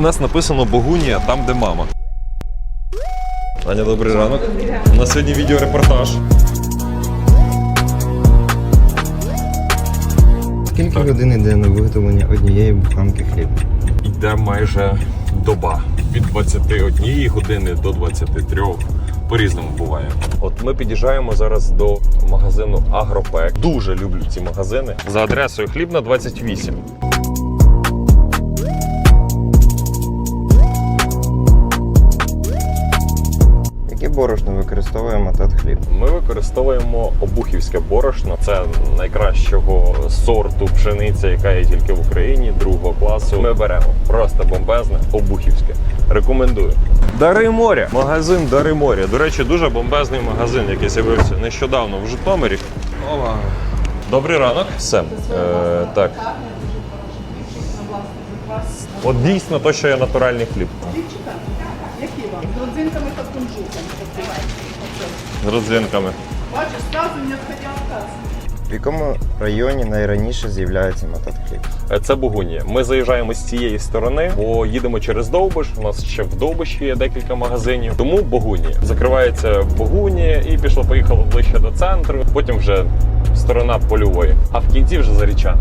У нас написано Богунія там, де мама. Аня, добрий ранок. У нас сьогодні відеорепортаж. Скільки годин йде на виготовлення однієї буханки хліба? Йде майже доба. Від 21 години до 23. По-різному буває. От ми під'їжджаємо зараз до магазину Агропек. Дуже люблю ці магазини. За адресою Хлібна 28. Борошно використовує матат хліб? Ми використовуємо обухівське борошно. Це найкращого сорту пшениця, яка є тільки в Україні, другого класу. Ми беремо просто бомбезне обухівське. Рекомендую. Дари моря. Магазин Дари моря. До речі, дуже бомбезний магазин, який з'явився нещодавно в Житомирі. Добрий ранок. Все. Е, так. От дійсно то, що є натуральний хліб. Хлібчика? Які вам? З родзинками та кунжутом. З родзинками. Бачиш, зразу не відходя в. В якому районі найраніше з'являється матат хліб? Е, Це Богунія. Ми заїжджаємо з цієї сторони, бо їдемо через Довбиш. У нас ще в Довбиші є декілька магазинів. Тому Богунія. Закривається Богунія і пішло поїхало ближче до центру. Потім вже сторона польової. А в кінці вже зарічани.